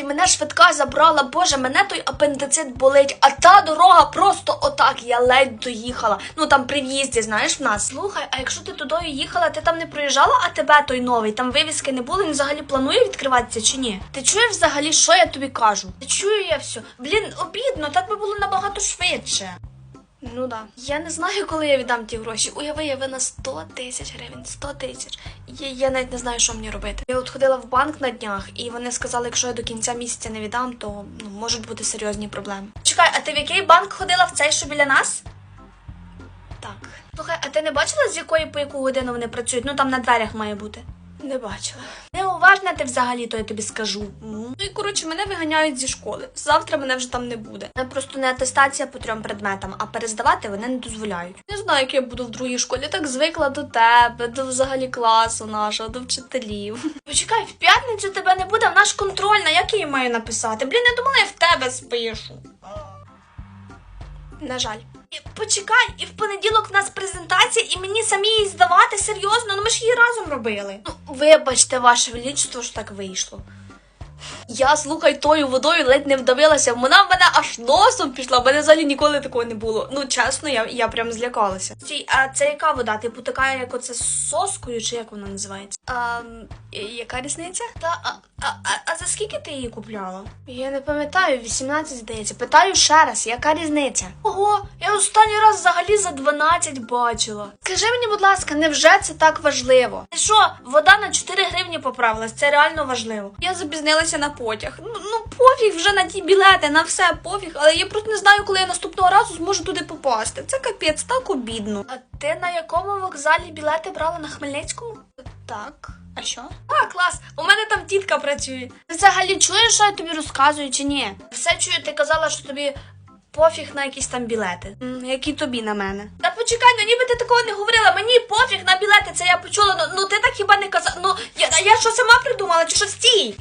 і мене швидка забрала. Боже, мене той апендицит болить, а та дорога просто отак. Я ледь доїхала. Ну там при в'їзді, знаєш, в нас. Слухай, а якщо ти тудою їхала, ти там не проїжджала, а тебе той новий, там вивіски не було, він взагалі планує відкриватися чи ні? Ти чуєш взагалі, що я тобі кажу? Ти чую я все. Блін, обідно, так би було набагато швидше. Ну да. Я не знаю, коли я віддам ті гроші. Уяви, я винна 100 тисяч гривень, 100 тисяч. Я, я навіть не знаю, що мені робити. Я от ходила в банк на днях, і вони сказали, якщо я до кінця місяця не віддам, то ну, можуть бути серйозні проблеми. Чекай, а ти в який банк ходила в цей, що біля нас? Так. Слухай, а ти не бачила, з якої по яку годину вони працюють? Ну там на дверях має бути. Не бачила. Неуважна ти взагалі, то я тобі скажу. Ну і коротше, мене виганяють зі школи. Завтра мене вже там не буде. Мене просто не атестація по трьом предметам, а перездавати вони не дозволяють. Не знаю, як я буду в другій школі. Так звикла до тебе, до взагалі класу нашого, до вчителів. Почекай, в п'ятницю тебе не буде, в наш контрольна. Як я її маю написати? Блін, я думала, я в тебе спишу. На жаль. Почекай, і в понеділок в нас презентація, і мені самі її серйозно, ну ми ж її разом робили. Ну, вибачте, ваше величество, що так вийшло. Я слухай тою водою ледь не вдавилася. Вона в мене аж носом пішла. В мене взагалі ніколи такого не було. Ну чесно, я, я прям злякалася. Стій, а це яка вода? Типу така, як оце з соскою, чи як вона називається? А, яка різниця? Та а, а, а, а за скільки ти її купляла? Я не пам'ятаю, 18, здається. Питаю ще раз, яка різниця? Ого, я останній раз взагалі за 12 бачила. Скажи мені, будь ласка, невже це так важливо? Ти що, вода на 4 гривні поправилась? Це реально важливо. Я запізнилася на потяг. Ну, ну пофіг вже на ті білети, на все пофіг, але я просто не знаю, коли я наступного разу зможу туди попасти. Це капець, так обідно. А ти на якому вокзалі білети брала на Хмельницькому? Так. А що? А, клас! У мене там тітка працює. Ти взагалі чуєш, що я тобі розказую чи ні? Все чую, ти казала, що тобі пофіг на якісь там білети. М, які тобі на мене. Та почекай, ну ніби ти такого не говорила. Мені пофіг на білети, це я почула. Ну, ну ти так хіба не казала. Ну я, я що сама придумала, чи що стій?